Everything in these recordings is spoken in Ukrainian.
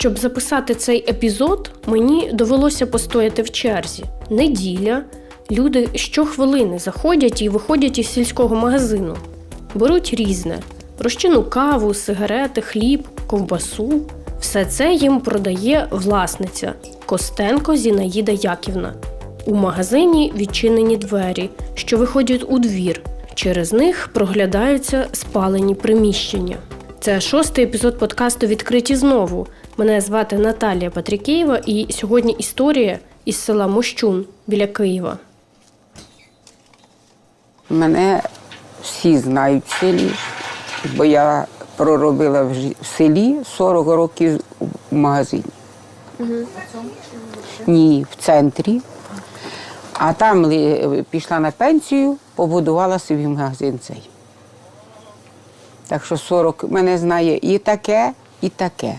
Щоб записати цей епізод, мені довелося постояти в черзі. Неділя. Люди щохвилини заходять і виходять із сільського магазину. Беруть різне: розчину каву, сигарети, хліб, ковбасу. Все це їм продає власниця Костенко Зінаїда Яківна. У магазині відчинені двері, що виходять у двір. Через них проглядаються спалені приміщення. Це шостий епізод подкасту Відкриті знову. Мене звати Наталія Патрікєєва, і сьогодні історія із села Мощун біля Києва. Мене всі знають в селі, бо я проробила в селі 40 років в магазині. Ні, в центрі. А там пішла на пенсію, побудувала собі магазин цей. Так що 40 мене знає і таке, і таке.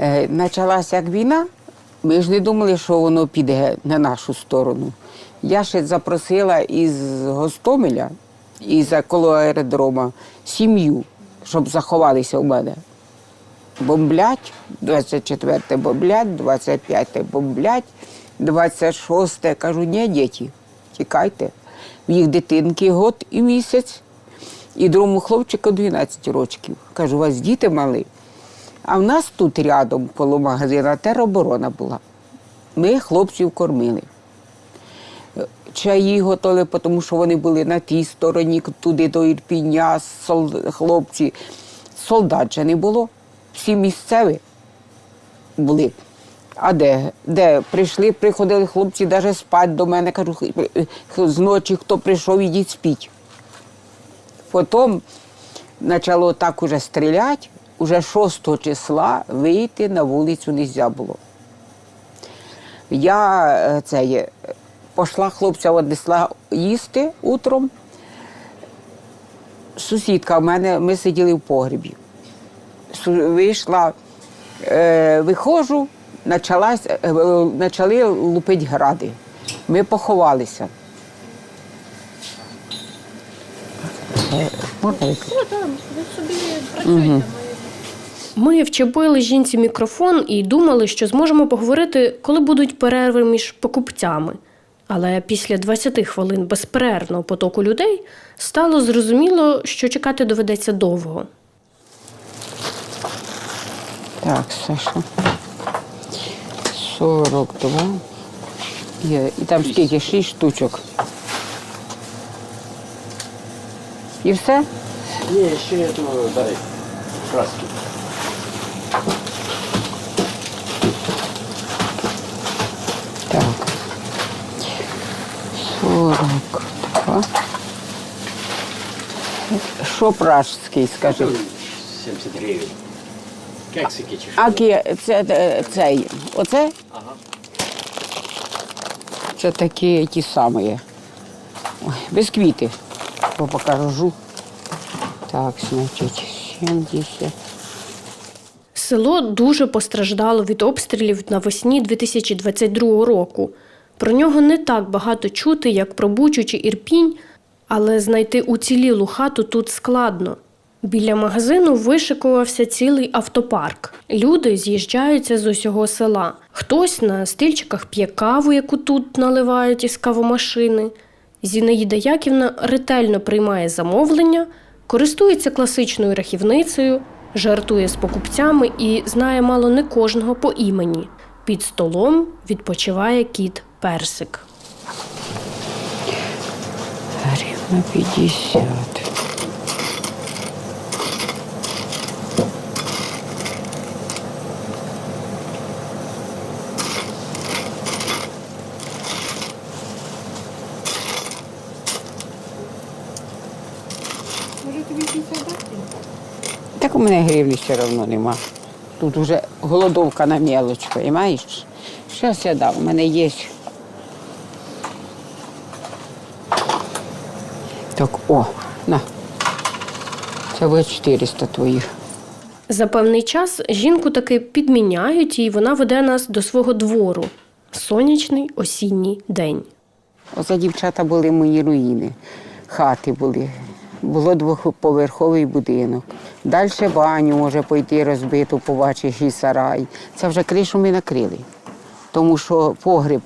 Е, Почалася як війна, ми ж не думали, що воно піде на нашу сторону. Я ще запросила із Гостомеля, із коло аеродрома, сім'ю, щоб заховалися у мене. Бомблять, 24 бомблять, 25 бомблять, 26 кажу, ні, діти, тікайте. В їх дитинки год і місяць, і другому хлопчику 12 років. Кажу, у вас діти малі. А в нас тут рядом коло магазина тероборона була. Ми хлопців кормили. Чаї готували, тому що вони були на тій стороні, туди до Ірпіня, сол- хлопці. Солдат же не було. Всі місцеві були. А де? Де? Прийшли, приходили хлопці навіть спати до мене. Кажу, «Хи- хи- зночі хто прийшов, ідіть спіть. Потім почало так уже стріляти, уже 6 числа вийти на вулицю не можна було. Я е, це пішла хлопця однесла їсти утром. Сусідка в мене, ми сиділи в погребі. Вийшла, е, виходжу, почалась, е, е, почали лупити гради. Ми поховалися. Можна виключити? Ми вчепили жінці мікрофон і думали, що зможемо поговорити, коли будуть перерви між покупцями. Але після 20 хвилин безперервного потоку людей стало зрозуміло, що чекати доведеться довго. Так, Саша. 42. Є. І там скільки? 6 штучок. І все? Не, ще эту дай краски. 42. Що пражський, скажи? 70 гривен. Кексики чи що? А кі- це, е, цей, оце? Ага. Це такі ті самі. Ой, Бісквіти. Бо покажу. Так, значить, 70. Село дуже постраждало від обстрілів навесні 2022 року. Про нього не так багато чути, як про Бучу чи Ірпінь, але знайти уцілілу хату тут складно. Біля магазину вишикувався цілий автопарк. Люди з'їжджаються з усього села. Хтось на стільчиках п'є каву, яку тут наливають із кавомашини. Зінаїда Яківна ретельно приймає замовлення, користується класичною рахівницею, жартує з покупцями і знає мало не кожного по імені. Під столом відпочиває кіт Персик. Гривна 50. Так у мене гривні все одно нема. Тут вже голодовка на мелоч, розумієш? Зараз я дам, у мене є. Так, о, на. Це буде 400 твоїх. За певний час жінку таки підміняють, і вона веде нас до свого двору. Сонячний осінній день. Оце дівчата були мої руїни. Хати були. Було двохповерховий будинок. Далі баню може пойти розбиту, побачиш і сарай. Це вже кришу ми накрили. Тому що погріб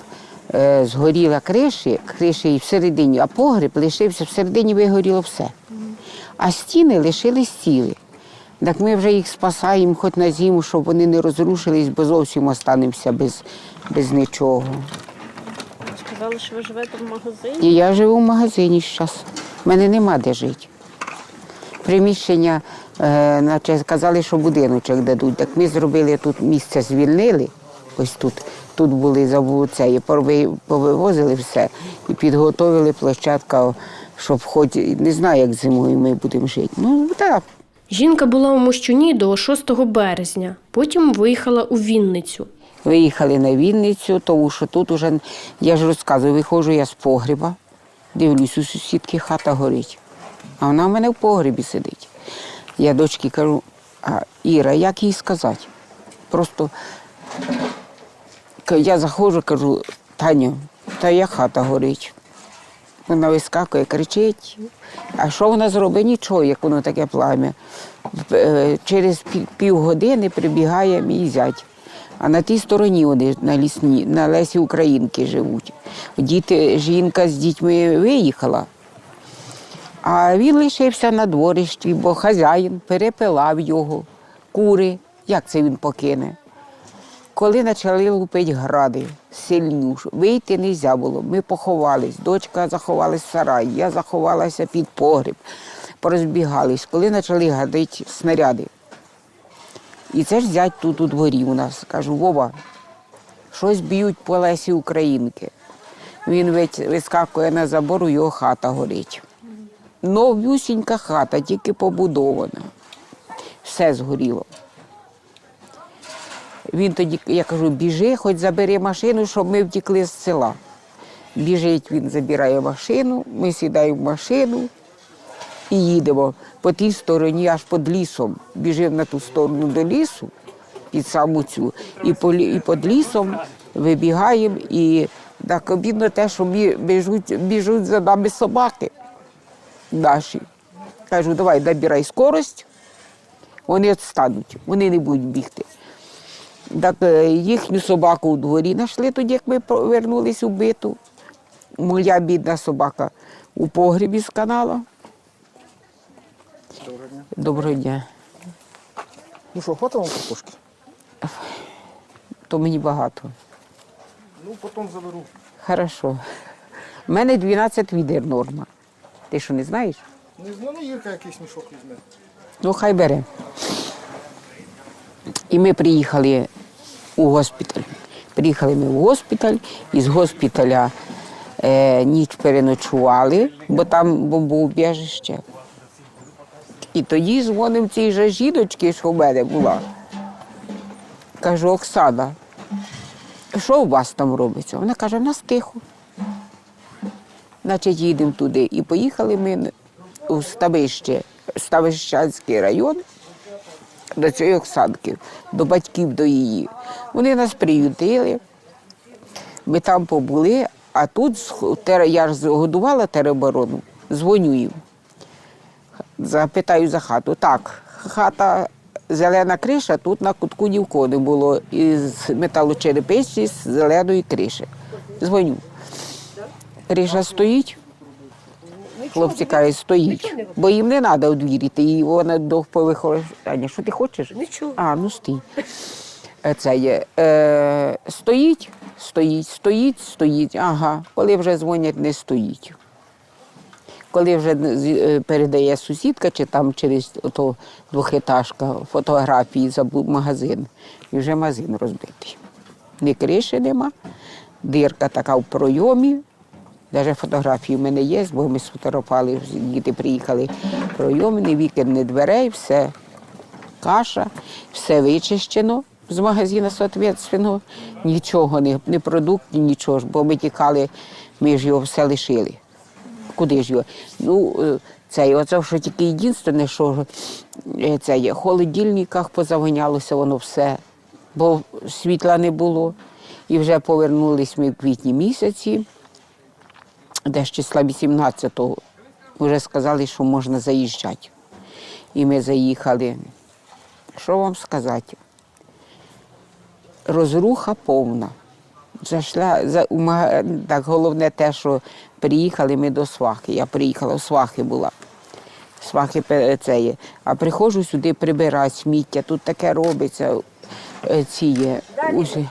згоріла криші, криші і всередині, а погріб лишився, всередині вигоріло все. А стіни лишились цілі. Так ми вже їх спасаємо хоч на зиму, щоб вони не розрушились, бо зовсім останемося без, без нічого. Сказали, що ви живете в магазині. І я живу в магазині зараз. У мене нема де жити. Приміщення, е, наче казали, що будиночок дадуть. Так ми зробили тут місце, звільнили. Ось тут. Тут були забули це, і повивозили все і підготовили площадку, щоб хоч не знаю, як зимою ми будемо жити. Ну так. Жінка була у Мощуні до 6 березня, потім виїхала у Вінницю. Виїхали на Вінницю, тому що тут уже, я ж розказую, виходжу я з погреба, дивлюсь, у сусідки хата горить. А вона в мене в погребі сидить. Я дочці кажу, а Іра, як їй сказати? Просто я заходжу, кажу, Таню, та я хата горить. Вона вискакує, кричить. А що вона зробить? Нічого, як воно таке плам'я. Е, Через пі- півгодини прибігає мій зять. А на тій стороні вони на лісні, на Лесі Українки живуть. Діти, жінка з дітьми виїхала, а він лишився на дворищі, бо хазяїн перепилав його, кури. Як це він покине? Коли почали лупити гради, сильнюш, вийти не можна було. Ми поховались. Дочка заховалась в сарай, я заховалася під погріб, порозбігались. Коли почали гадити снаряди. І це ж зять тут у дворі у нас. Кажу, Вова, щось б'ють по лесі Українки. Він вискакує на забор, його хата горить. Новюсінька хата, тільки побудована. Все згоріло. Він тоді, я кажу, біжи, хоч забери машину, щоб ми втекли з села. Біжить, він забирає машину, ми сідаємо в машину і їдемо по тій стороні, аж під лісом. Біжимо на ту сторону до лісу, під саму цю, і, по, і під лісом вибігаємо, і так обідно те, що біжуть, біжуть за нами собаки наші. Кажу, давай набирай скорость, вони відстануть, вони не будуть бігти. Так е, їхню собаку у дворі знайшли тоді, як ми повернулись у биту. Моя бідна собака у погребі з канала. Доброго дня. Доброго дня. Ну що, хватить вам картошки? То мені багато. Ну, потім заберу. Хорошо. У мене 12 відер норма. Ти що не знаєш? Не знаю, ну Ірка якийсь мішок візьме. Ну, хай бере. І ми приїхали у госпіталь. Приїхали ми в госпіталь, і з госпіталя е, ніч переночували, бо там бомбоубіжище. І тоді дзвонив цій же жіночці, що в мене була. Кажу, Оксана, що у вас там робиться? Вона каже, в нас тихо. Значить, їдемо туди. І поїхали ми у Ставище, Ставищанський район, до цієї Оксанки, до батьків до її. Вони нас приютили, ми там побули, а тут я ж годувала тероборону, дзвоню їм. Запитаю за хату. Так, хата зелена криша, тут на кутку ні в кого не було із металочерепиці з зеленої криші. Дзвоню. Криша стоїть. Хлопці кажуть, стоїть, бо їм не треба двірити, і вона до повиходить. Аня, що ти хочеш? Нічого. А, ну стій. Е, Це є. Е, стоїть, стоїть, стоїть, стоїть. Ага. Коли вже дзвонять, не стоїть. Коли вже е, передає сусідка, чи там через ото двохетажка фотографії за бу- магазин, і вже магазин розбитий. Ні криші нема, дирка така в пройомі. Навіть фотографії в мене є, бо ми сфотографували, діти приїхали в пройом, ні вікон, ні дверей, все каша, все вичищено з магазину, соответственно. Нічого, не, не продуктів, нічого ж, бо ми тікали, ми ж його все лишили. Куди ж його? Ну, е, це, оце що тільки єдине, що е, це є, в холодильниках позаганялося воно все, бо світла не було. І вже повернулись ми в квітні місяці, десь числа 18-го вже сказали, що можна заїжджати. І ми заїхали. Що вам сказати? Розруха повна. Зайшла, за, так, головне те, що приїхали ми до свахи. Я приїхала, в свахи була. Свахи це. А приходжу сюди прибирати сміття, тут таке робиться. е, Ці усі,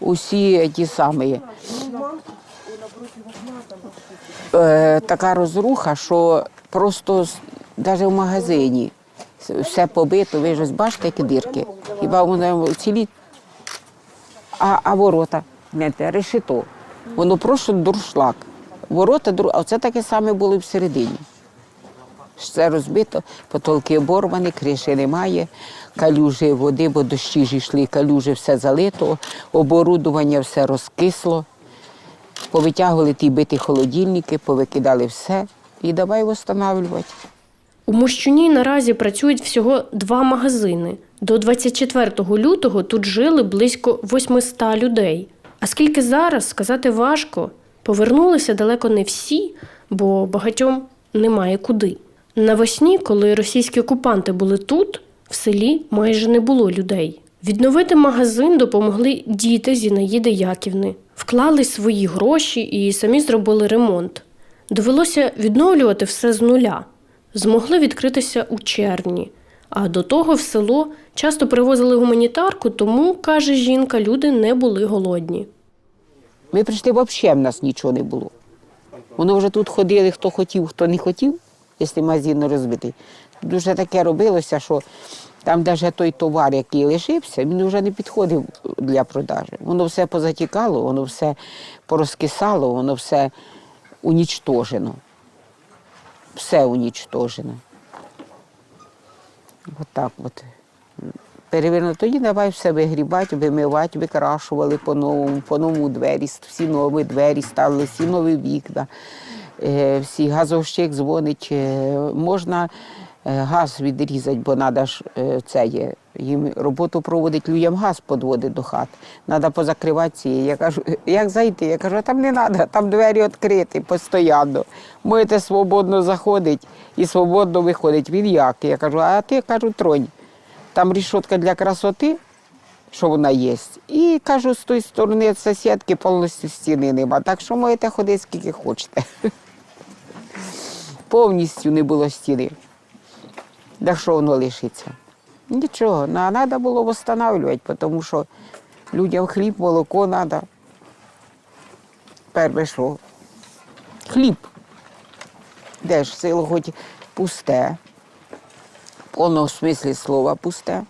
усі ті самі. Е, така розруха, що просто навіть в магазині все побито, ви ж бачите, які дірки. Хіба воно цілі а, а ворота, знаєте, решето. Воно просто дуршлаг. Ворота, а це таке саме було всередині. Все розбито, потолки оборвані, криші немає, калюжі води, бо дощі ж йшли, калюжі все залито, оборудування все розкисло. Повитягували ті биті холодильники, повикидали все і давай встановлювати. У Мощуні наразі працюють всього два магазини. До 24 лютого тут жили близько 800 людей. А скільки зараз, сказати важко. Повернулися далеко не всі, бо багатьом немає куди. Навесні, коли російські окупанти були тут, в селі майже не було людей. Відновити магазин допомогли діти Зінаїди Яківни. Вклали свої гроші і самі зробили ремонт. Довелося відновлювати все з нуля. Змогли відкритися у червні. А до того в село часто привозили гуманітарку, тому, каже жінка, люди не були голодні. Ми прийшли, взагалі в нас нічого не було. Воно вже тут ходили, хто хотів, хто не хотів, якщо магазин розбитий. Дуже таке робилося, що там навіть той товар, який лишився, він вже не підходив для продажу. Воно все позатікало, воно все порозкисало, воно все унічтожено. Все унічтожено. От так от. Перевернули. Тоді давай все вигрібати, вимивати, викрашували по-новому, по-новому двері, всі нові двері ставили, всі нові вікна, е, всі газовщик дзвонить. е, Можна газ відрізати, бо треба ж е, це є. Їм роботу проводить людям газ підводить до хат. Треба позакривати ці. Я кажу, як зайти? Я кажу, «А там не треба, там двері відкриті постійно. Можете свободно заходити і свободно виходить. Він як? Я кажу, а ти кажу, тронь. Там рішотка для красоти, що вона є. І кажу, з тої сторони сусідки повністю стіни нема. Так що можете ходити скільки хочете. Повністю не було стіни. Так що воно лишиться? Нічого, треба було встановлювати, тому що людям хліб, молоко треба. Перше що? Хліб. Де ж село хоч пусте в повному смислі слова пусте,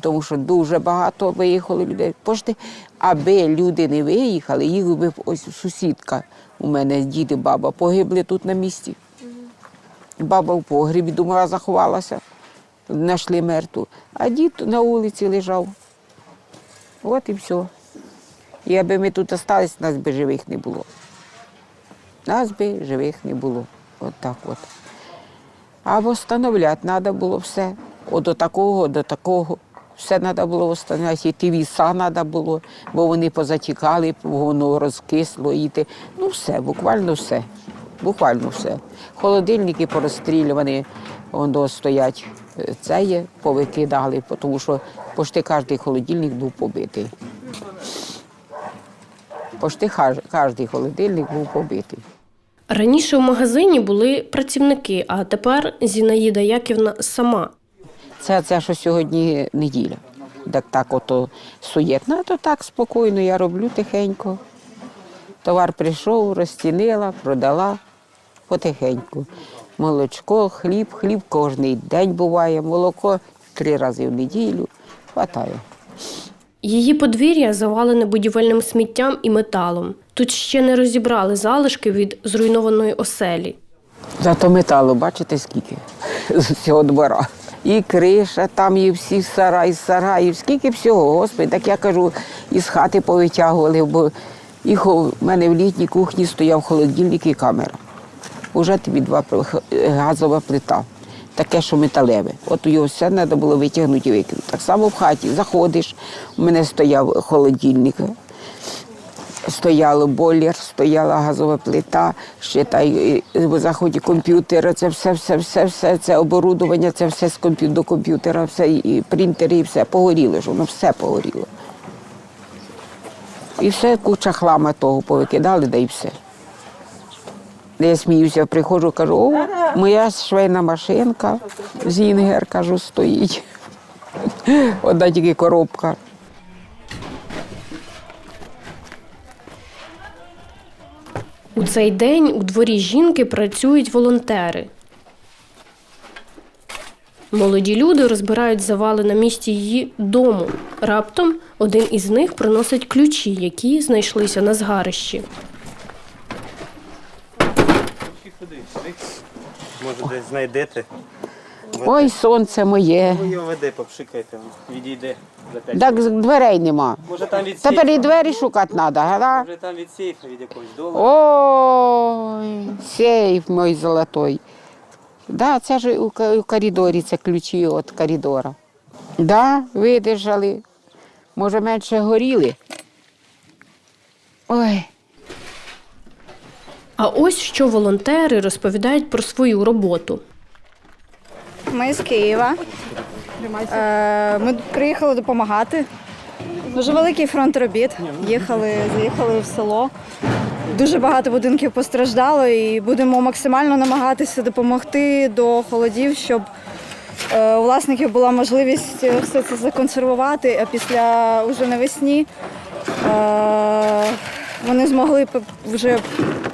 тому що дуже багато виїхало людей. Пошти, аби люди не виїхали, їх би ось сусідка у мене, діти, баба, погибли тут на місці. Баба в погрібі, думала, заховалася, знайшли мертву. А дід на вулиці лежав. От і все. І аби ми тут залишилися, нас би живих не було. Нас би живих не було. От так от. А встановляти треба було все. От до такого, до такого. Все треба було встановляти. І ті віса треба було, бо вони позатікали, воно розкисло. І те. Ну все, буквально все. Буквально все. Холодильники порозстрілювані, воно стоять. Це є, повикидали, тому що почти кожен холодильник був побитий. Почти кожен холодильник був побитий. Раніше в магазині були працівники, а тепер Зінаїда Яківна сама. Це, це що сьогодні неділя. Так так ото суєтно, а то так спокійно, я роблю тихенько. Товар прийшов, розцінила, продала потихеньку. Молочко, хліб, хліб кожен день буває, молоко три рази в неділю. Хватає. Її подвір'я завалене будівельним сміттям і металом. Тут ще не розібрали залишки від зруйнованої оселі. Зато металу, бачите, скільки з цього двора. І криша, там і всі сараї, сараї, скільки всього, господи, так я кажу, із хати повитягували, бо і в мене в літній кухні стояв холодильник і камера. Уже тобі два газова плита, таке, що металеве. От його все треба було витягнути і викинути. Так само в хаті заходиш, у мене стояв холодильник. Стояло бойлер, стояла газова плита, ще та е, в заході комп'ютера, це все, все, все, все, це оборудування, це все з комп'ю- до комп'ютера, все, і принтери, і все погоріло ж, воно все погоріло. І все, куча хлама того повикидали, да і все. Я сміюся, приходжу, кажу, о, моя швейна машинка, Зінгер, кажу, стоїть. Одна тільки коробка. У цей день у дворі жінки працюють волонтери. Молоді люди розбирають завали на місці її дому. Раптом один із них приносить ключі, які знайшлися на згарищі. Може десь знайдете. Ой, сонце моє. Ви його веде, попшикайте, відійде за п'ять. Так з- дверей нема. Може там від сейфа, Тепер і двері шукати треба, гада? може там від сейфа від якогось долу. Ой, сейф мой золотой. Да, це ж у, ка- у коридорі, це ключі від коридора. Да, видержали. Може, менше горіли. Ой. А ось що волонтери розповідають про свою роботу. Ми з Києва. Е, Ми приїхали допомагати. Дуже великий фронт робіт. Їхали, заїхали в село. Дуже багато будинків постраждало і будемо максимально намагатися допомогти до холодів, щоб е, у власників була можливість е, все це законсервувати, а після уже навесні вони змогли вже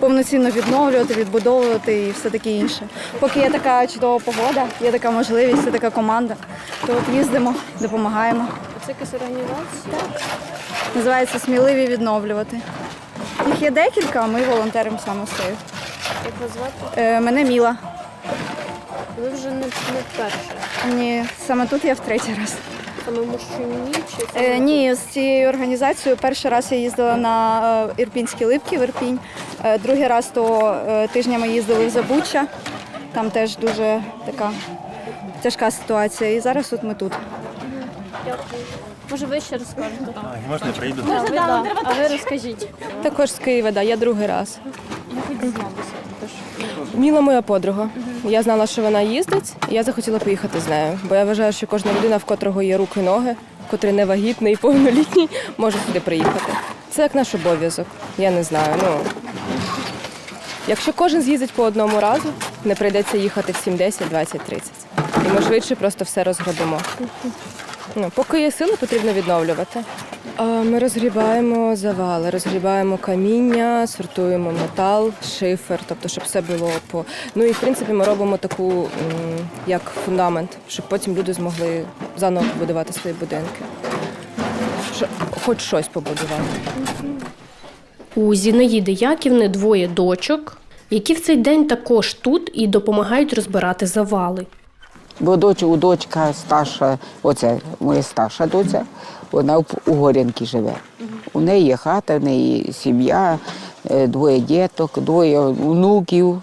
повноцінно відновлювати, відбудовувати і все таке інше. Поки є така чудова погода, є така можливість, є така команда, то от їздимо, допомагаємо. Це якась організація. Називається Сміливі відновлювати. Їх є декілька, а ми волонтеримо саме з цією. Як вас звати? Е, Мене Міла. Ви вже не, не вперше. Ні, саме тут я в третій раз. Саме в Мощуні чи Е, ні, з цією організацією перший раз я їздила на е, Ірпінські липки в Ірпінь. Е, другий раз то е, тижнями їздили в Забуччя. Там теж дуже така тяжка ситуація. І зараз от ми тут. Дякую. Може, ви ще розкажете? Можна я прийду? А ви, да. а ви розкажіть. Також з Києва, да, я другий раз. Міла моя подруга. Я знала, що вона їздить, і я захотіла поїхати з нею. Бо я вважаю, що кожна людина, в котрого є руки, ноги, котрий не вагітний і повнолітній, може сюди приїхати. Це як наш обов'язок. Я не знаю. Ну якщо кожен з'їздить по одному разу, не прийдеться їхати всім 10, 20, 30. І ми швидше просто все розгробимо. Ну, поки є сили, потрібно відновлювати. Ми розгрібаємо завали, розгрібаємо каміння, сортуємо метал, шифер, тобто, щоб все було по. Ну і в принципі ми робимо таку як фундамент, щоб потім люди змогли заново побудувати свої будинки. Хоч щось побудувати. У Зінаїди Яківни двоє дочок, які в цей день також тут і допомагають розбирати завали. Бо доч, у дочка старша, оце моя старша доця, вона у Горянки живе. У неї є хата, в неї сім'я, е, двоє діток, двоє внуків.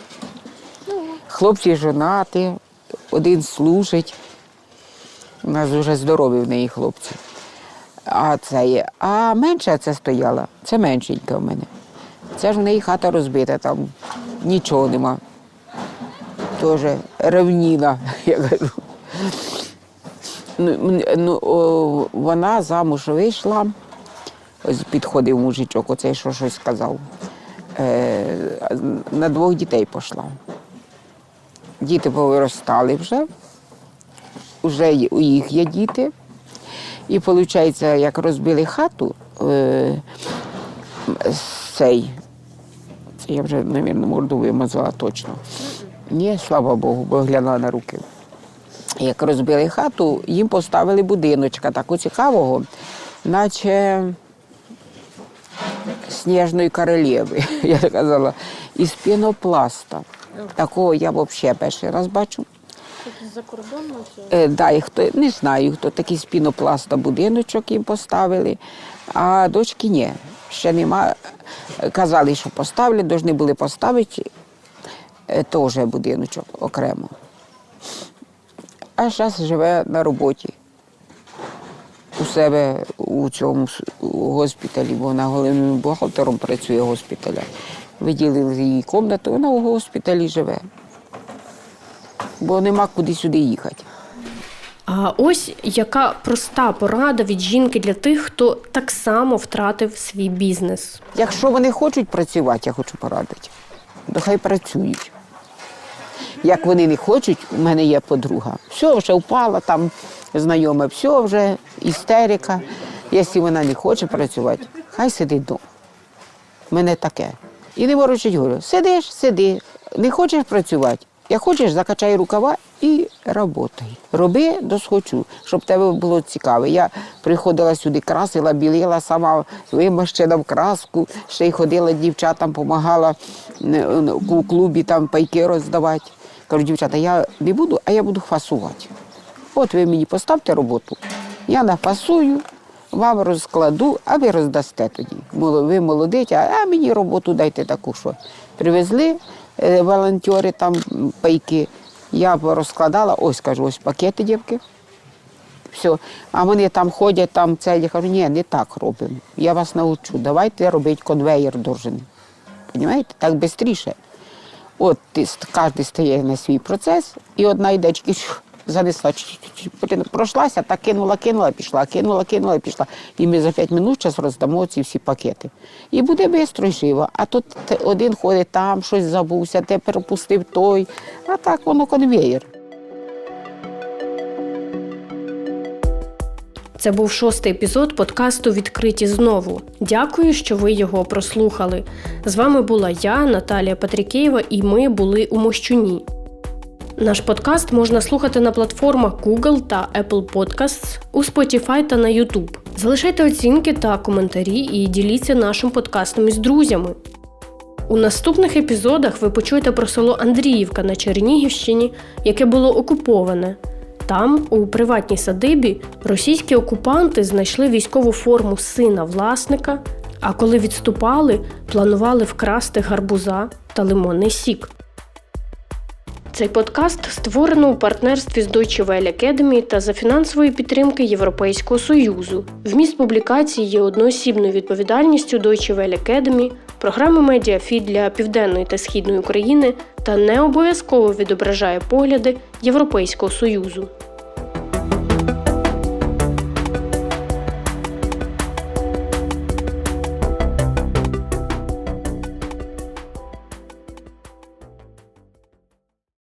Хлопці жонаті, один служить. У нас дуже здорові в неї хлопці. А це є. А менша це стояла, це меншенька в мене. Це ж в неї хата розбита, там нічого нема теж ревніна, я кажу. Ну, ну, вона замуж вийшла, підходив мужичок, оцей що щось сказав. Е, на двох дітей пішла. Діти повиростали вже, вже у їх є діти. І виходить, як розбили хату, е, цей, це я вже, мабуть, морду вимазала точно. Ні, слава Богу, бо глянула на руки. Як розбили хату, їм поставили будиночка такого цікавого, наче сніжної королеви, я казала, із пінопласта. Такого я взагалі перший раз бачу. За кордону Е, да, і хто, не знаю, хто такий з пінопласта будиночок їм поставили, а дочки ні. Ще нема. Казали, що поставлять, повинні були поставити е, теж будиночок окремо. А зараз живе на роботі у себе у цьому госпіталі, бо вона головним бухгалтером працює в госпіталя. Виділили їй кімнату, вона у госпіталі живе. Бо нема куди сюди їхати. А ось яка проста порада від жінки для тих, хто так само втратив свій бізнес. Якщо вони хочуть працювати, я хочу порадити, то хай працюють. Як вони не хочуть, у мене є подруга. Все, вже впала там знайоме, все вже істерика. Якщо вона не хоче працювати, хай сидить вдома. Мене таке. І не ворочить говорю, сидиш, сиди, не хочеш працювати. Як хочеш, закачай рукава і роботай. Роби досхочу, щоб тебе було цікаво. Я приходила сюди, красила, білила, сама вимащена в краску, ще й ходила дівчатам, допомагала у клубі там пайки роздавати. Кажу, дівчата, я не буду, а я буду фасувати. От ви мені поставте роботу, я нафасую, вам розкладу, а ви роздасте тоді. Ви молодиці, а мені роботу дайте таку, що привезли е, волонтери там пайки. Я розкладала, ось кажу, ось пакети, дівки. Все. А вони там ходять, там це. Я кажу, ні, не так робимо. Я вас навчу. Давайте робити конвейер должен. Понімаєте? Так швидше. От кожен стає на свій процес, і одна йде занесла, пройшлася, так кинула, кинула, пішла, кинула, кинула, пішла. І ми за 5 минут зараз роздамо ці всі пакети. І буде швидко і живо. А тут один ходить там, щось забувся, те пропустив той. А так воно конвеєр. Це був шостий епізод подкасту Відкриті знову. Дякую, що ви його прослухали. З вами була я, Наталія Патрікеєва, і ми були у Мощуні. Наш подкаст можна слухати на платформах Google та Apple Podcasts, у Spotify та на YouTube. Залишайте оцінки та коментарі і діліться нашим подкастом із друзями. У наступних епізодах ви почуєте про село Андріївка на Чернігівщині, яке було окуповане. Там, у приватній садибі, російські окупанти знайшли військову форму сина власника, а коли відступали, планували вкрасти гарбуза та лимонний сік. Цей подкаст створено у партнерстві з Deutsche Welle Academy та за фінансової підтримки Європейського Союзу. Вміст публікації є одноосібною відповідальністю Deutsche Welle Academy, програми Медіафід для Південної та Східної України та не обов'язково відображає погляди Європейського Союзу.